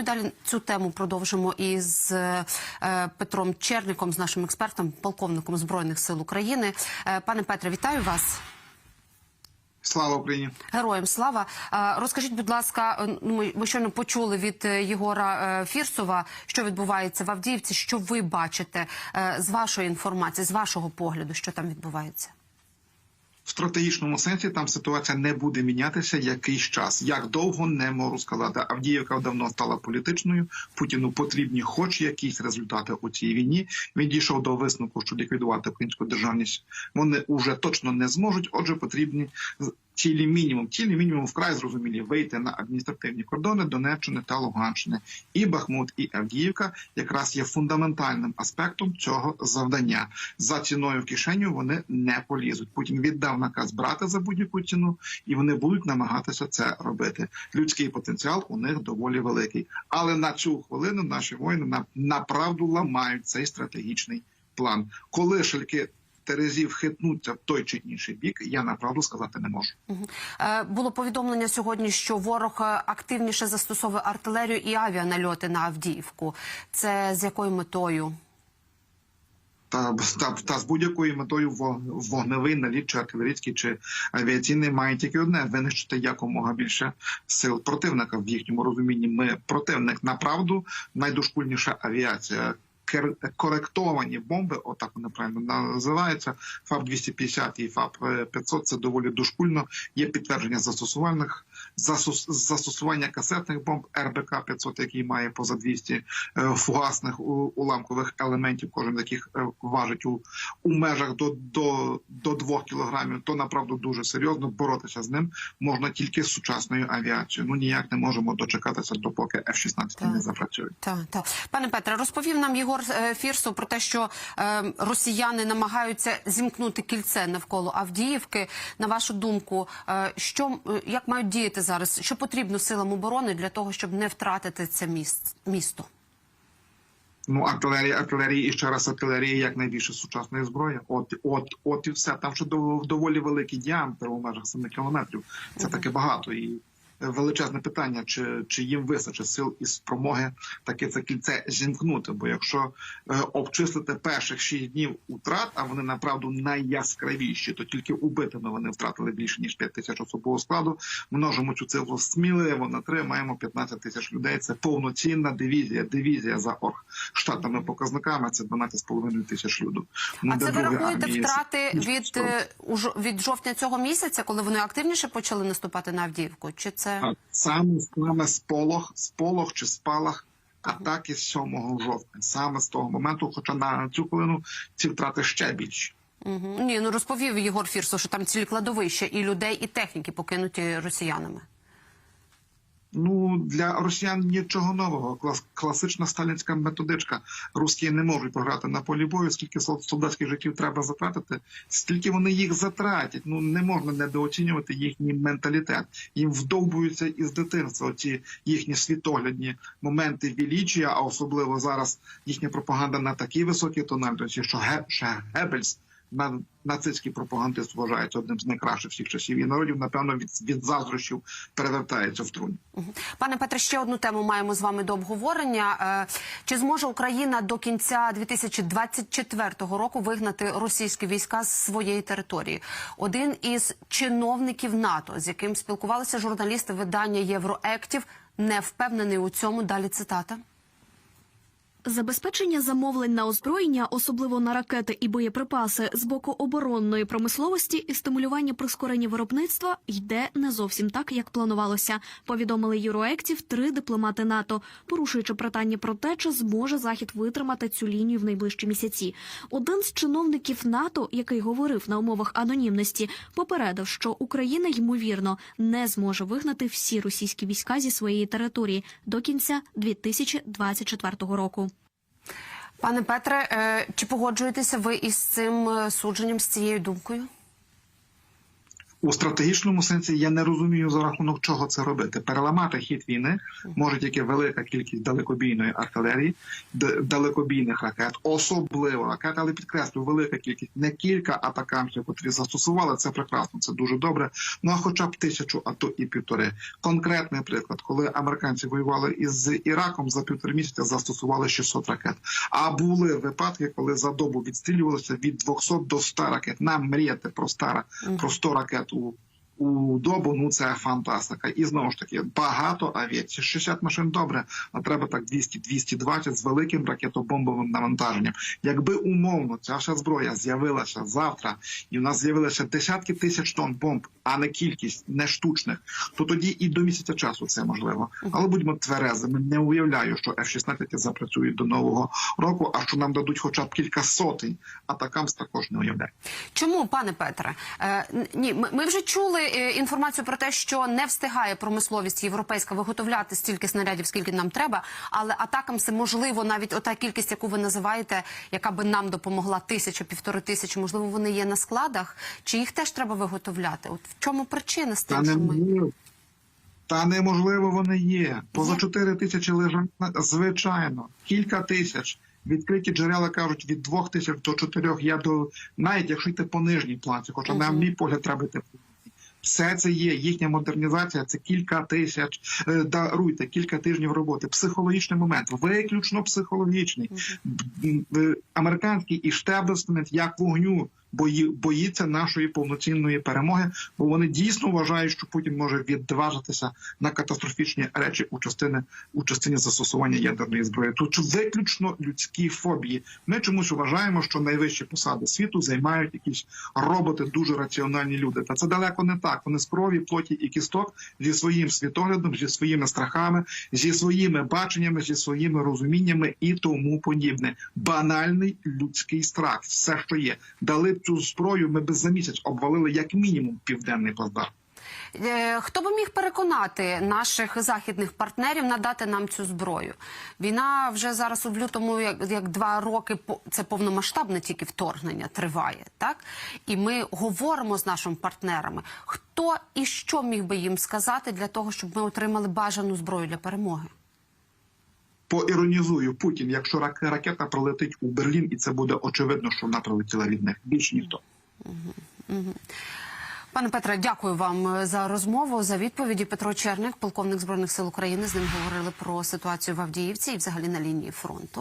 Ну і далі цю тему продовжимо із е, Петром Черником, з нашим експертом, полковником збройних сил України. Е, Пане Петре, вітаю вас. Слава Україні! Героям слава. Е, Розкажіть, будь ласка, ну, ми- щойно почули від Єгора Фірсова, що відбувається в Авдіївці. Що ви бачите з вашої інформації, з вашого погляду, що там відбувається? Стратегічному сенсі там ситуація не буде мінятися якийсь час. Як довго не можу сказати. Авдіївка давно стала політичною. Путіну потрібні, хоч якісь результати у цій війні. Він дійшов до висновку, що ліквідувати українську державність вони уже точно не зможуть. Отже, потрібні цілі мінімум. Цілі мінімум вкрай зрозумілі вийти на адміністративні кордони Донеччини та Луганщини. І Бахмут, і Авдіївка якраз є фундаментальним аспектом цього завдання. За ціною в кишеню вони не полізуть. Путін віддав наказ брати за будь-яку ціну, і вони будуть намагатися це робити. Людський потенціал у них доволі великий. Але на цю хвилину наші воїни на, направду ламають цей стратегічний план. Коли шальки Терезів хитнуться в той чи інший бік, я направду сказати не можу. Е, Було повідомлення сьогодні, що ворог е, активніше застосовує артилерію і авіанальоти на Авдіївку. Це з якою метою? Та, та, та з будь-якою метою вогневий наліт, чи артилерійський, чи авіаційний має тільки одне винищити якомога більше сил противника в їхньому розумінні. Ми противник направду найдошкульніша авіація. Коректовані бомби, отак вони правильно називаються. ФАП 250 і ФАП 500 – це доволі дошкульно. Є підтвердження застосувальних застосування касетних бомб РБК 500, який має поза 200 е, фугасних уламкових елементів, кожен з яких е, важить у, у межах до, до, до 2 кілограмів. То направду дуже серйозно боротися з ним можна тільки з сучасною авіацією. Ну ніяк не можемо дочекатися, допоки F-16 не запрацюють. Так, так. Пане Петре, розповів нам Єгор е, Фірсов про те, що е, росіяни намагаються зімкнути кільце навколо Авдіївки. На вашу думку, е, що як мають діяти зараз? Що потрібно силам оборони для того, щоб не втратити це міст, місто? Ну, артилерія, артилерія і ще раз артилерія як найбільше сучасної зброї. От, от, от і все. Там ще дов- доволі великий діаметр у межах 7 кілометрів. Це таки багато. І величезне питання, чи, чи їм вистачить сил і спромоги таки це кільце зімкнути. Бо якщо е, обчислити перших 6 днів утрат, а вони направду найяскравіші, то тільки убитими вони втратили більше ніж 5 тисяч особового складу. Множимо цю цифру сміливо на три, маємо 15 тисяч людей. Це повноцінна дивізія. Дивізія за орг штатами показниками. Це 12,5 тисяч людей. Ну, А це ви рахуєте втрати від, е, від жовтня цього місяця, коли вони активніше почали наступати на Авдіївку? Чи це Так, саме саме сполох, сполох чи спалах атаки 7 жовтня. Саме з того моменту, хоча на цю хвилину ці втрати ще більші. Угу. ні? Ну розповів Єгор Фірсо, що там цілі кладовища і людей, і техніки покинуті росіянами. Ну для росіян нічого нового. Клас, класична сталінська методичка. Русські не можуть програти на полі бою. Скільки солдатських життів треба затратити, стільки вони їх затратять. Ну не можна недооцінювати їхній менталітет. Їм вдовбуються із дитинства ці їхні світоглядні моменти величія, а особливо зараз їхня пропаганда на такій високій тональності, що Ге- ще Геббельс, на нацистський пропагандист вважається одним з найкращих всіх часів і народів, напевно, від, від заздрощів перевертається в трунь. Пане Петре, ще одну тему маємо з вами до обговорення. Е, Чи зможе Україна до кінця 2024 року вигнати російські війська з своєї території? Один із чиновників НАТО, з яким спілкувалися журналісти видання Євроектів, не впевнений у цьому. Далі цитата. Забезпечення замовлень на озброєння, особливо на ракети і боєприпаси, з боку оборонної промисловості і стимулювання прискорення виробництва йде не зовсім так, як планувалося. Повідомили юроектів три дипломати НАТО, порушуючи питання про те, чи зможе захід витримати цю лінію в найближчі місяці. Один з чиновників НАТО, який говорив на умовах анонімності, попередив, що Україна ймовірно не зможе вигнати всі російські війська зі своєї території до кінця 2024 року. Пане Петре, е, чи погоджуєтеся ви із цим е, судженням з цією думкою? У стратегічному сенсі я не розумію за рахунок чого це робити. Переламати хід війни може тільки велика кількість далекобійної артилерії, далекобійних ракет, особливо ракет, але підкреслю, велика кількість, не кілька атакамсів, котрі застосували. Це прекрасно, це дуже добре. Ну а хоча б тисячу, а то і півтори. Конкретний приклад, коли американці воювали із Іраком, за півтори місяця застосували 600 ракет. А були випадки, коли за добу відстрілювалося від 200 до 100 ракет. Нам мріяти про стара про 100 ракет у, у добу. Ну це фантастика. І знову ж таки багато авіації. 60 машин добре, а треба так 200-220 з великим ракетобомбовим навантаженням. Якби умовно ця вся зброя з'явилася завтра, і в нас з'явилося десятки тисяч тонн бомб, а не кількість не штучних, то тоді і до місяця часу це можливо. Але будьмо тверезими. Не уявляю, що F-16 запрацюють до нового року, а що нам дадуть хоча б кілька сотень, а такамс також не уявляю. Чому, пане Петре? Е, ні, ми, вже чули інформацію про те, що не встигає промисловість європейська виготовляти стільки снарядів, скільки нам треба. Але атакам це можливо навіть ота кількість, яку ви називаєте, яка би нам допомогла тисяча, півтори тисячі. Можливо, вони є на складах, чи їх теж треба виготовляти? От в чому причина з тим, що ми. Та неможливо вони є. Поза Є. 4 тисячі лежать, звичайно, кілька тисяч. Відкриті джерела кажуть від двох тисяч до чотирьох. Я до навіть якщо йти по нижній планці, хоча на мій погляд треба йти. по. Все це є. Їхня модернізація це кілька тисяч. е, Даруйте кілька тижнів роботи. Психологічний момент, виключно психологічний. американський і іштеблесмент як вогню бої, боїться нашої повноцінної перемоги, бо вони дійсно вважають, що Путін може відважитися на катастрофічні речі у частини у частині застосування ядерної зброї. Тут виключно людські фобії. Ми чомусь вважаємо, що найвищі посади світу займають якісь роботи, дуже раціональні люди. Та це далеко не так. Вони з крові, плоті і кісток зі своїм світоглядом, зі своїми страхами, зі своїми баченнями, зі своїми розуміннями і тому подібне. Банальний людський страх, все, що є. Дали цю зброю, ми би за місяць обвалили як мінімум південний плацдарм. Е, Хто би міг переконати наших західних партнерів надати нам цю зброю? Війна вже зараз в лютому, як, як два роки, це повномасштабне тільки вторгнення триває, так? І ми говоримо з нашими партнерами. Хто і що міг би їм сказати для того, щоб ми отримали бажану зброю для перемоги? Поіронізую Путін, якщо рак- ракета прилетить у Берлін, і це буде очевидно, що вона прилетіла від них. Більш ніхто. Пане Петре, дякую вам е, за розмову, за відповіді. Петро Черник, полковник збройних сил України, з ним говорили про ситуацію в Авдіївці і взагалі на лінії фронту.